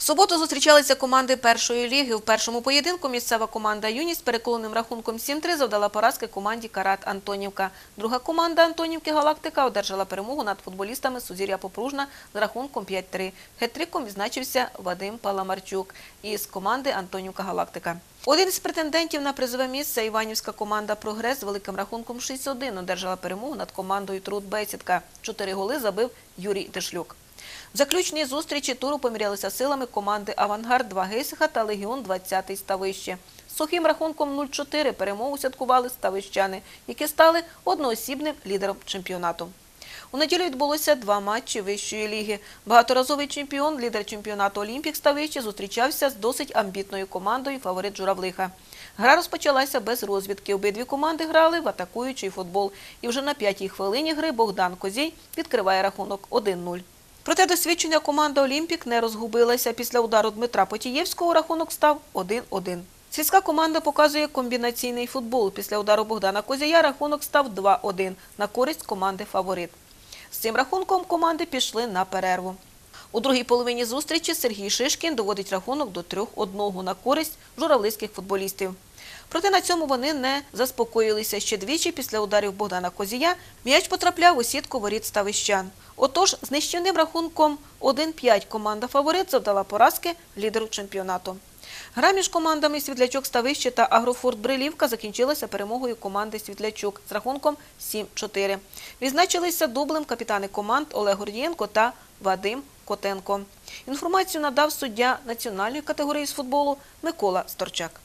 В суботу зустрічалися команди першої ліги. В першому поєдинку місцева команда «Юність» переконаним рахунком 7-3 завдала поразки команді «Карат Антонівка». Друга команда Антонівки «Галактика» одержала перемогу над футболістами Сузір'я Попружна з рахунком 5-3. Хет-триком відзначився Вадим Паламарчук із команди Антонівка «Галактика». Один із претендентів на призове місце Іванівська команда «Прогрес» з великим рахунком 6-1 одержала перемогу над командою «Труд Бесідка». Чотири голи забив Юрій Дешлюк. В заключній зустрічі туру помірялися силами команди «Авангард» 2 Гейсиха та «Легіон» 20 Ставище. З сухим рахунком 0-4 перемогу святкували ставищани, які стали одноосібним лідером чемпіонату. У неділю відбулося два матчі вищої ліги. Багаторазовий чемпіон, лідер чемпіонату Олімпік Ставище зустрічався з досить амбітною командою фаворит Журавлиха. Гра розпочалася без розвідки. Обидві команди грали в атакуючий футбол. І вже на п'ятій хвилині гри Богдан Козій відкриває рахунок 1-0. Проте досвідчення команда Олімпік не розгубилася. Після удару Дмитра Потієвського рахунок став 1-1. Сільська команда показує комбінаційний футбол. Після удару Богдана Козія рахунок став 2-1 на користь команди «Фаворит». З цим рахунком команди пішли на перерву. У другій половині зустрічі Сергій Шишкін доводить рахунок до 3-1 на користь журавлицьких футболістів. Проте на цьому вони не заспокоїлися. Ще двічі після ударів Богдана Козія м'яч потрапляв у сітку воріт ставищан. Отож, з нищівним рахунком 1-5 команда «Фаворит» завдала поразки лідеру чемпіонату. Гра між командами Світлячок Ставище та Агрофорт Брилівка закінчилася перемогою команди Світлячок з рахунком 7-4. Відзначилися дублем капітани команд Олег Гордієнко та Вадим Котенко. Інформацію надав суддя національної категорії з футболу Микола Сторчак.